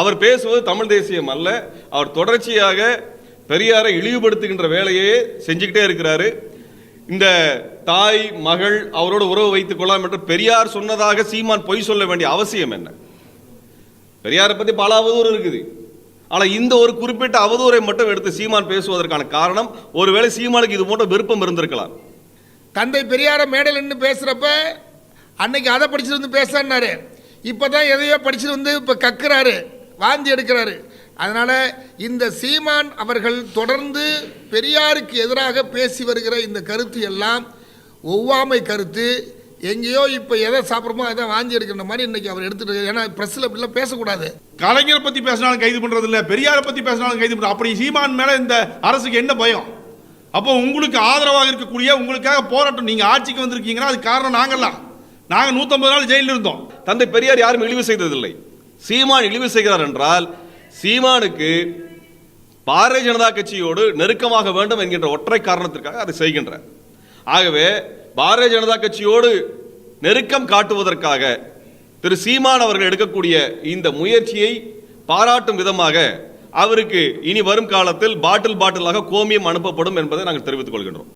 அவர் பேசுவது தமிழ் தேசியம் அல்ல. அவர் தொடர்ச்சியாக பெரியாரை இழிவுபடுத்துகின்ற வேலையே செஞ்சுக்கிட்டே இருக்கிறாரு. இந்த தாய் மகள் அவரோட உறவு வைத்துக் கொள்ளலாம் என்று பெரியார் சொன்னதாக சீமான் பொய் சொல்ல வேண்டிய அவசியம் என்ன? பெரியாரை பத்தி பல அவதூறு இருக்குது. ஆனால் இந்த ஒரு குறிப்பிட்ட அவதூறை மட்டும் எடுத்து சீமான் பேசுவதற்கான காரணம் ஒருவேளை சீமானுக்கு இது போன்ற விருப்பம் இருந்திருக்கலாம். தந்தை பெரியார மேடையில் நின்று பேசுகிறப்ப அன்னைக்கு அதை படிச்சுட்டு வந்து பேசுறாரு இப்போ தான் எதையோ படிச்சுட்டு வந்து இப்போ கக்குறாரு. வாந்தி எடுக்கிறாரு. அதனால் இந்த சீமான் அவர்கள் தொடர்ந்து பெரியாருக்கு எதிராக பேசி வருகிற இந்த கருத்து எல்லாம் ஒவ்வாமை கருத்து. எங்கேயோ இப்போ எதை சாப்பிட்றோமோ அதை வாந்தி எடுக்கிற மாதிரி இன்னைக்கு அவர் எடுத்துட்டு ஏன்னா ப்ரெஸ்ஸில் இப்படிலாம் பேசக்கூடாது. கலைஞரை பத்தி பேசினாலும் கைது பண்றது இல்ல பெரியாரை பத்தி பேசினாலும் கைது பண்றது. அப்படி சீமான் மேல இந்த அரசுக்கு என்ன பயம்? அப்போ உங்களுக்கு ஆதரவாக இருக்கக்கூடிய உங்களுக்காக போராட்டம் நீங்க ஆட்சிக்கு வந்திருக்கீங்கன்னா அது காரணம் நாங்கெல்லாம் நாங்க 150 நாள் ஜெயிலில் இருந்தோம். தந்தை பெரியார் யாரும் இழிவு செய்ததில்லை. சீமான் இழிவு செய்கிறார் என்றால் சீமானுக்கு பாரதிய ஜனதா கட்சியோடு நெருக்கமாக வேண்டும் என்கின்ற ஒற்றை காரணத்திற்காக அதை செய்கின்றார். ஆகவே பாரதிய ஜனதா கட்சியோடு நெருக்கம் காட்டுவதற்காக திரு சீமான் அவர்கள் எடுக்கக்கூடிய இந்த முயற்சியை பாராட்டும் விதமாக அவருக்கு இனி வரும் காலத்தில் பாட்டில் பாட்டிலாக கோமியம் அனுப்பப்படும் என்பதை நாங்கள் தெரிவித்துக் கொள்கின்றோம்.